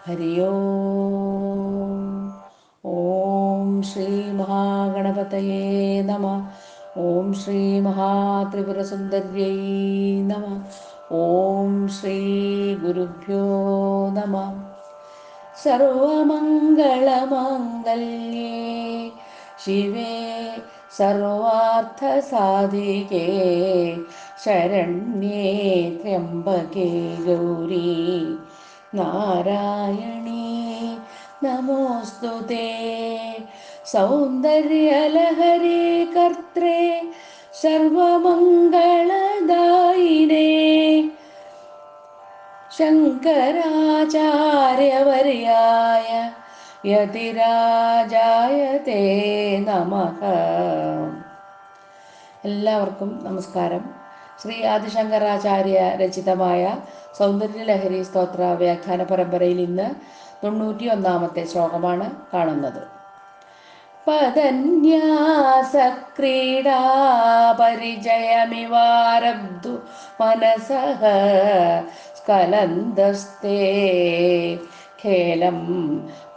ഹരി ഓം ഓം ശ്രീ മഹാഗണപതയേ നമ ഓം ശ്രീ മഹാത്രിപുരസുന്ദര്യൈ നമ ഓം ശ്രീ ഗുരുഭ്യോ നമ സർവമംഗളമംഗല്യേ ശിവേ സർവാർത്ഥസാധികേ ശരണ്യേ ത്രയംബകേ ഗൗരീ നാരായണീ നമോസ്തു തേ സൗന്ദര്യലഹരി കർത്രേ സർവമംഗളദായിനേ. ശങ്കരാചാര്യവര്യായ യതിരാജായ തേ നമ. എല്ലാവർക്കും നമസ്കാരം. ശ്രീ ആദിശങ്കരാചാര്യ രചിതമായ സൗന്ദര്യലഹരി സ്തോത്ര വ്യാഖ്യാന പരമ്പരയിൽ ഇന്ന് തൊണ്ണൂറ്റി ഒന്നാമത്തെ ശ്ലോകമാണ് കാണുന്നത്. പദന്യാസക്രീഡാ പരിചയമിവാരബ്ധു മനസഃ സ്കലന്തസ്തേ ഖേലം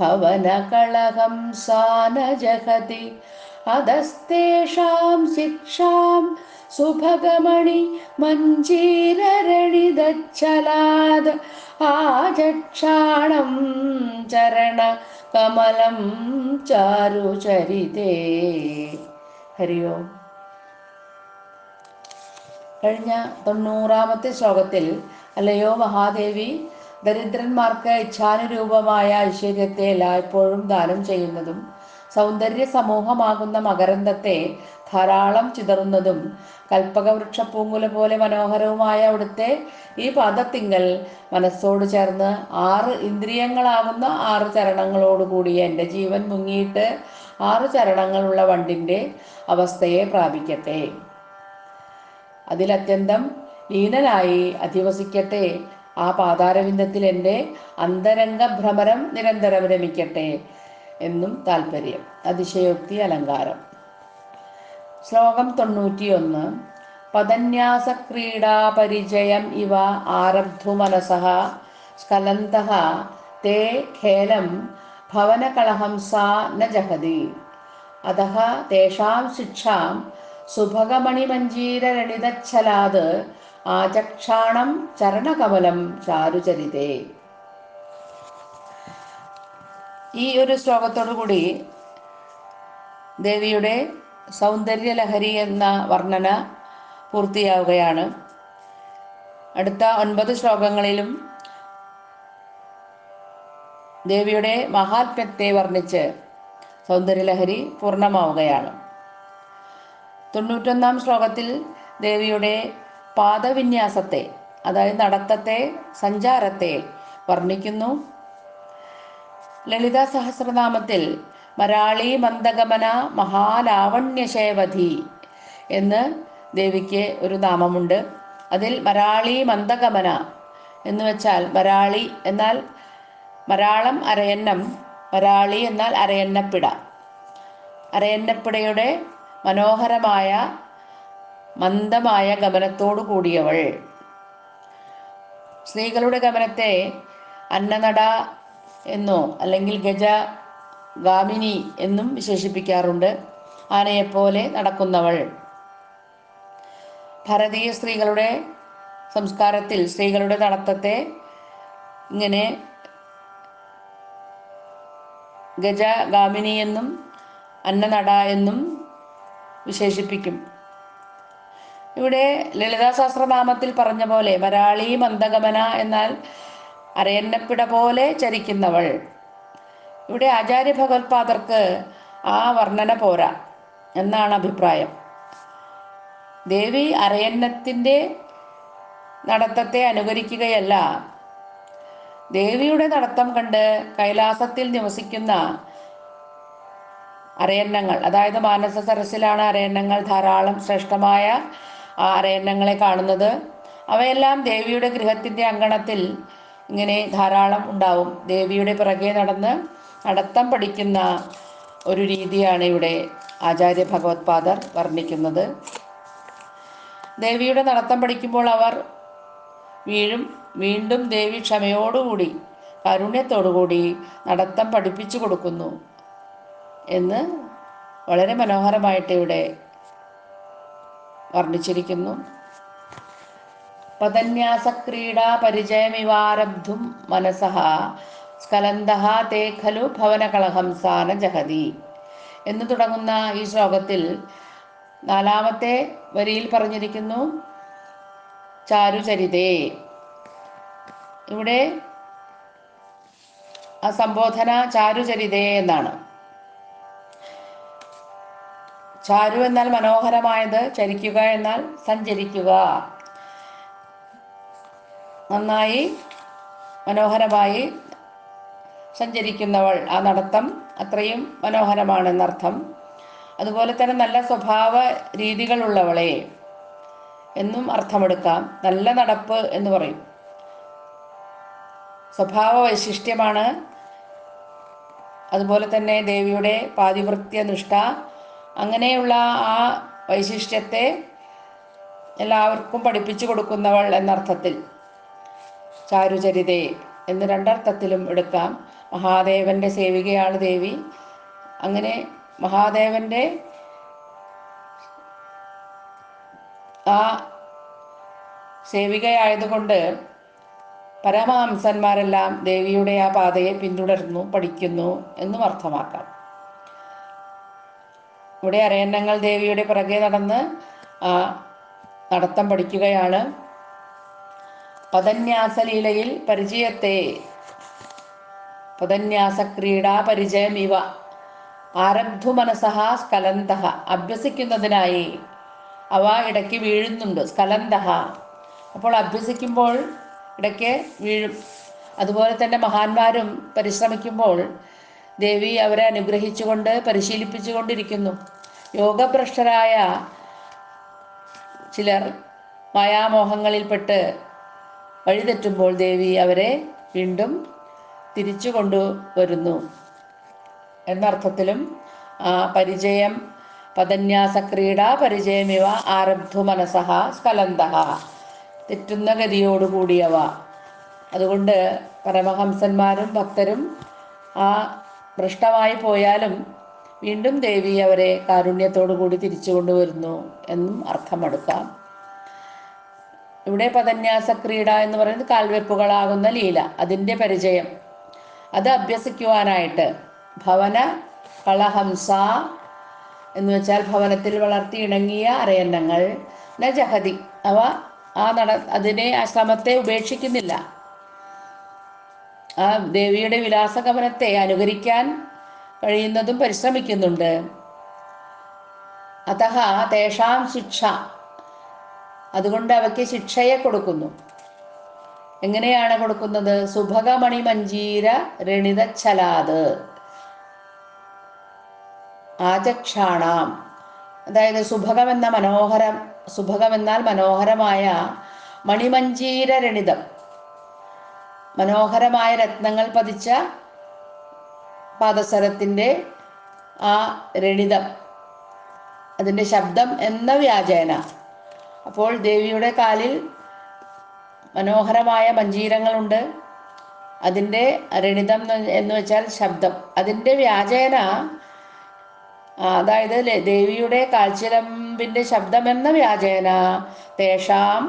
ഭവനകളഹം സാനജഹതി. അധസ്തേഷാം ശിക്ഷാം സുഭഗമണി മഞ്ജീരരണിതച്ഛലാദ് ആജക്ഷാണം ചരണ കമലം ചാരുചരിതേ. ഹരി ഓം. കഴിഞ്ഞ തൊണ്ണൂറാമത്തെ ശ്ലോകത്തിൽ അല്ലയോ മഹാദേവി ദരിദ്രന്മാർക്ക് ഇച്ഛാനുരൂപമായ ഐശ്വര്യത്തെ എല്ലായ്പ്പോഴും ദാനം ചെയ്യുന്നതും സൗന്ദര്യ സമൂഹമാകുന്ന മകരന്തത്തെ ധാരാളം ചിതറുന്നതും കൽപ്പകവൃക്ഷ പൂങ്കുല പോലെ മനോഹരവുമായ അവിടുത്തെ ഈ പദത്തിങ്കൽ മനസ്സോട് ചേർന്ന് ആറ് ഇന്ദ്രിയങ്ങളാകുന്ന ആറ് ചരണങ്ങളോടുകൂടി എന്റെ ജീവൻ മുങ്ങിയിട്ട് ആറ് ചരണങ്ങളുള്ള വണ്ടിന്റെ അവസ്ഥയെ പ്രാപിക്കട്ടെ. അതിലത്യന്തം ലീനനായി അധിവസിക്കട്ടെ. ആ പാതാരവിന്ദത്തിൽ എന്റെ അന്തരംഗ ഭ്രമരം നിരന്തരം രമിക്കട്ടെ. എന്നും താല്പര്യം അതിശയോക്തി അലങ്കാരം. ശ്ലോകം തൊണ്ണൂറ്റിയൊന്ന്. പദന്യാസ ക്രീഡാ പരിചയം ഇവ ആരബ്ധു മനസഃ. സ്കലന്ത തേ ഖേലം ഭവനകളഹംസ ന ജഹതി. അതഃ തേഷാം ശിക്ഷാം സുഭഗമണിമഞ്ജീരരണിതച്ഛലാത് ആചക്ഷാണം ചരണകമലം ചാരുചരിതേ. ഈ ഒരു ശ്ലോകത്തോടു കൂടി ദേവിയുടെ സൗന്ദര്യലഹരി എന്ന വർണന പൂർത്തിയാവുകയാണ്. അടുത്ത ഒൻപത് ശ്ലോകങ്ങളിലും ദേവിയുടെ മഹാത്മ്യത്തെ വർണിച്ച് സൗന്ദര്യലഹരി പൂർണമാവുകയാണ്. തൊണ്ണൂറ്റൊന്നാം ശ്ലോകത്തിൽ ദേവിയുടെ പാദവിന്യാസത്തെ അതായത് നടത്തത്തെ സഞ്ചാരത്തെ വർണിക്കുന്നു. ലളിതാ സഹസ്രനാമത്തിൽ മരാളി മന്ദഗമന മഹാലാവണ്യശേവധി എന്ന് ദേവിക്ക് ഒരു നാമമുണ്ട്. അതിൽ മരാളി മന്ദഗമന എന്ന് വെച്ചാൽ മരാളി എന്നാൽ മരാളം അരയന്നം മരാളി എന്നാൽ അരയന്നപ്പിട. അരയന്നപ്പിടയുടെ മനോഹരമായ മന്ദമായ ഗമനത്തോടു കൂടിയവൾ. സ്ത്രീകളുടെ ഗമനത്തെ അന്നനട എന്നോ അല്ലെങ്കിൽ ഗജ ഗാമിനി എന്നും വിശേഷിപ്പിക്കാറുണ്ട്. ആനയെപ്പോലെ നടക്കുന്നവൾ. ഭാരതീയ സ്ത്രീകളുടെ സംസ്കാരത്തിൽ സ്ത്രീകളുടെ നടത്തത്തെ ഇങ്ങനെ ഗജ ഗാമിനി എന്നും അന്നനട എന്നും വിശേഷിപ്പിക്കും. ഇവിടെ ലളിതാ സഹസ്രനാമത്തിൽ പറഞ്ഞ പോലെ മരാളി മന്ദഗമന എന്നാൽ അരയന്നപ്പിട പോലെ ചരിക്കുന്നവൾ. ഇവിടെ ആചാര്യ ഭഗവത്പാദർക്ക് ആ വർണന പോരാ എന്നാണ് അഭിപ്രായം. ദേവി അരയന്നത്തിന്റെ നടത്തത്തെ അനുകരിക്കുകയല്ല. ദേവിയുടെ നടത്തം കണ്ട് കൈലാസത്തിൽ നിവസിക്കുന്ന അരയന്നങ്ങൾ അതായത് മാനസ സരസിലാണ് അരയന്നങ്ങൾ ധാരാളം ശ്രേഷ്ഠമായ ആ അരയന്നങ്ങളെ കാണുന്നത്. അവയെല്ലാം ദേവിയുടെ ഗൃഹത്തിന്റെ അങ്കണത്തിൽ ഇങ്ങനെ ധാരാളം ഉണ്ടാവും. ദേവിയുടെ പിറകെ നടന്ന് നടത്തം പഠിക്കുന്ന ഒരു രീതിയാണ് ഇവിടെ ആചാര്യ ഭഗവത്പാദർ വർണിക്കുന്നത്. ദേവിയുടെ നടത്തം പഠിക്കുമ്പോൾ അവർ വീഴും. വീണ്ടും ദേവി ക്ഷമയോടുകൂടി കാരുണ്യത്തോടുകൂടി നടത്തം പഠിപ്പിച്ചു കൊടുക്കുന്നു എന്ന് വളരെ മനോഹരമായിട്ട് ഇവിടെ വർണിച്ചിരിക്കുന്നു. പദന്യാസക്രീഡാ പരിചയമിവാരബ്ധും മനസഃ. സ്കലന്തഃ തേ ഖലു ഭവനകളഹംസാന ജഹതി. എന്ന് തുടങ്ങുന്ന ഈ ശ്ലോകത്തിൽ നാലാമത്തെ വരിയിൽ പറഞ്ഞിരിക്കുന്നു ചാരുചരിതേ. ഇവിടെ ആ സംബോധന ചാരുചരിതേ എന്നാണ്. ചാരു എന്നാൽ മനോഹരമായത് ചരിക്കുക എന്നാൽ സഞ്ചരിക്കുക. നന്നായി മനോഹരമായി സഞ്ചരിക്കുന്നവൾ ആ നടത്തം അത്രയും മനോഹരമാണെന്നർത്ഥം. അതുപോലെ തന്നെ നല്ല സ്വഭാവ രീതികളുള്ളവളെ എന്നും അർത്ഥമെടുക്കാം. നല്ല നടപ്പ് എന്ന് പറയും. സ്വഭാവ വൈശിഷ്ട്യമാണ്. അതുപോലെ തന്നെ ദേവിയുടെ പാതിവൃത്യ നിഷ്ഠ. അങ്ങനെയുള്ള ആ വൈശിഷ്ട്യത്തെ എല്ലാവർക്കും പഠിപ്പിച്ചു കൊടുക്കുന്നവൾ എന്നർത്ഥത്തിൽ. ചാരുചരിതേ എന്ന് രണ്ടർത്ഥത്തിലും എടുക്കാം. മഹാദേവന്റെ സേവികയാണ് ദേവി. അങ്ങനെ മഹാദേവന്റെ ആ സേവികയായതുകൊണ്ട് പരമഹംസന്മാരെല്ലാം ദേവിയുടെ ആ പാതയെ പിന്തുടരുന്നു പഠിക്കുന്നു എന്നും അർത്ഥമാക്കാം. ഇവിടെ അരയന്നങ്ങൾ ദേവിയുടെ പിറകെ നടന്ന് ആ നടത്തം പഠിക്കുകയാണ്. പദന്യാസലീലയിൽ പരിചയത്തെ. പദന്യാസ ക്രീഡാ പരിചയം ഇവ ആരബ്ധു മനസഹ സ്കലന്തഹ. അഭ്യസിക്കുന്നതിനായി അവ ഇടയ്ക്ക് വീഴുന്നുണ്ട്. സ്കലന്തഹ. അപ്പോൾ അഭ്യസിക്കുമ്പോൾ ഇടയ്ക്ക് വീഴും. അതുപോലെ തന്നെ മഹാന്മാരും പരിശ്രമിക്കുമ്പോൾ ദേവി അവരെ അനുഗ്രഹിച്ചുകൊണ്ട് പരിശീലിപ്പിച്ചുകൊണ്ടിരിക്കുന്നു. യോഗഭ്രഷ്ടരായ ചിലർ മായാമോഹങ്ങളിൽപ്പെട്ട് വഴിതെറ്റുമ്പോൾ ദേവി അവരെ വീണ്ടും തിരിച്ചു കൊണ്ടുവരുന്നു. എന്നർത്ഥത്തിലും പരിചയം പദന്യാസക്രീഡ പരിചയമിവ ആരബ്ധു മനസഹ സ്ഫലന്ത. തെറ്റുന്ന ഗതിയോടുകൂടിയവ. അതുകൊണ്ട് പരമഹംസന്മാരും ഭക്തരും ആ ഭ്രഷ്ടമായി പോയാലും വീണ്ടും ദേവി അവരെ കാരുണ്യത്തോടു കൂടി തിരിച്ചു കൊണ്ടുവരുന്നു എന്നും അർത്ഥമെടുക്കാം ഇവിടെ പദന്യാസ ക്രീഡ എന്ന് പറയുന്നത് കാൽവെപ്പുകളാകുന്ന ലീല അതിന്റെ പരിചയം. അത് അഭ്യസിക്കുവാനായിട്ട് ഭവന കളഹംസ എന്ന് വെച്ചാൽ ഭവനത്തിൽ വളർത്തി ഇണങ്ങിയ അരയന്നങ്ങൾ ന ജഹതി അവ ആ നട അതിനെ ആ ശ്രമത്തെ ഉപേക്ഷിക്കുന്നില്ല. ആ ദേവിയുടെ വിലാസഗമനത്തെ അനുകരിക്കാൻ കഴിയുന്നതും പരിശ്രമിക്കുന്നുണ്ട്. അതഹ തേഷാം ശിക്ഷ. അതുകൊണ്ട് അവയ്ക്ക് ശിക്ഷയെ കൊടുക്കുന്നു. എങ്ങനെയാണ് കൊടുക്കുന്നത്? സുഭഗമണി മഞ്ജീര രണിത ചലാത്. ആചക്ഷാണാം. അതായത് സുഭകം എന്ന മനോഹരം സുഭകം എന്നാൽ മനോഹരമായ മണിമഞ്ജീര രണിതം. മനോഹരമായ രത്നങ്ങൾ പതിച്ച പാദസരത്തിന്റെ ആ രണിതം. അതിന്റെ ശബ്ദം എന്ന വ്യാജേന. അപ്പോൾ ദേവിയുടെ കാലിൽ മനോഹരമായ മഞ്ജീരങ്ങളുണ്ട്. അതിന്റെ രണിതം എന്ന് വെച്ചാൽ ശബ്ദം. അതിന്റെ വ്യാജേന അതായത് ദേവിയുടെ കാൽച്ചിലമ്പിന്റെ ശബ്ദമെന്ന വ്യാജേന തേഷാം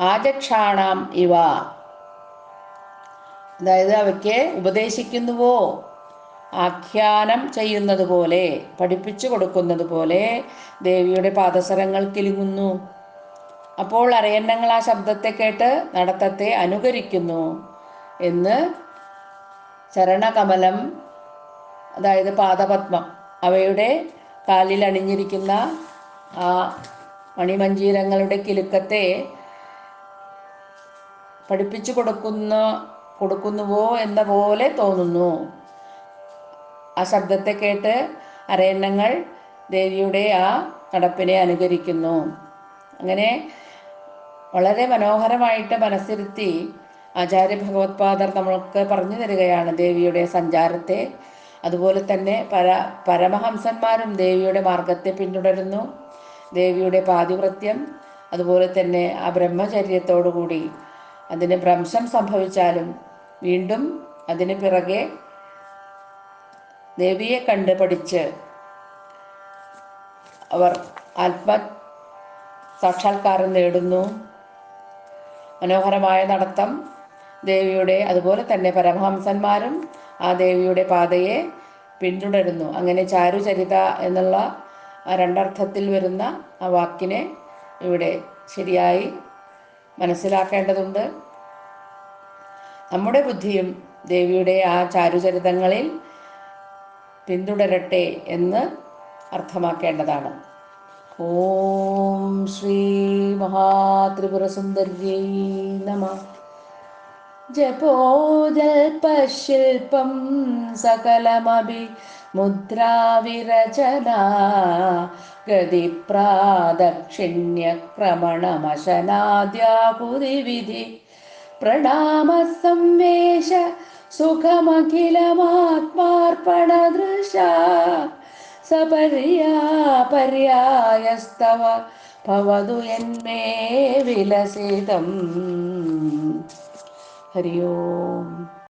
ആചക്ഷാണാം ഇവ. അതായത് അവയ്ക്ക് ഉപദേശിക്കുന്നുവോ? ആഖ്യാനം ചെയ്യുന്നത് പോലെ പഠിപ്പിച്ചു കൊടുക്കുന്നത് പോലെ ദേവിയുടെ പാദസരങ്ങൾ കിലുങ്ങുന്നു അപ്പോൾ അരയന്നങ്ങൾ ആ ശബ്ദത്തെ കേട്ട് നടത്തത്തെ അനുകരിക്കുന്നു എന്ന് ചരണകമലം അതായത് പാദപത്മം അവയുടെ കാലിൽ അണിഞ്ഞിരിക്കുന്ന ആ മണിമഞ്ജീരങ്ങളുടെ കിലുക്കത്തെ പഠിപ്പിച്ചു കൊടുക്കുന്ന കൊടുക്കുന്നുവോ എന്ന പോലെ തോന്നുന്നു. ആ ശബ്ദത്തെ കേട്ട് അരയണ്ണങ്ങൾ ദേവിയുടെ ആ നടപ്പിനെ അനുകരിക്കുന്നു. അങ്ങനെ വളരെ മനോഹരമായിട്ട് മനസ്സിരുത്തി ആചാര്യ ഭഗവത്പാദർ നമ്മൾക്ക് പറഞ്ഞു തരികയാണ് ദേവിയുടെ സഞ്ചാരത്തെ. അതുപോലെ തന്നെ പര പരമഹംസന്മാരും ദേവിയുടെ മാർഗത്തെ പിന്തുടരുന്നു. ദേവിയുടെ പാതിവൃത്യം അതുപോലെ തന്നെ ആ ബ്രഹ്മചര്യത്തോടു കൂടി അതിന് ഭ്രംശം സംഭവിച്ചാലും വീണ്ടും അതിന് പിറകെ ദേവിയെ കണ്ട് പഠിച്ച് അവർ ആത്മ സാക്ഷാത്കാരം നേടുന്നു. മനോഹരമായ നടത്തം. ദേവിയുടെ അതുപോലെ തന്നെ പരമഹംസന്മാരും ആ ദേവിയുടെ പാതയെ പിന്തുടരുന്നു. അങ്ങനെ ചാരുചരിത എന്നുള്ള രണ്ടർത്ഥത്തിൽ വരുന്ന ആ വാക്കിനെ ഇവിടെ ശരിയായി മനസ്സിലാക്കേണ്ടതുണ്ട്. നമ്മുടെ ബുദ്ധിയും ദേവിയുടെ ആ ചാരുചരിതങ്ങളിൽ പിന്തുടരട്ടെ എന്ന് അർത്ഥമാക്കേണ്ടതാണ്. ഓം ശ്രീ മഹാത്രിപുരസുന്ദര്യൈ നമ. ജപോജൽപശില്പം സകലമഭി മുദ്രാവിരചന. പ്രണാമ പ്രണാമസംവേശ സുഖമഖിലമാത്മാർപ്പണദൃശ സപര്യാ പര്യായസ്തവ. ഭവതു യന്മേ വിലസിതം. हरि ഓം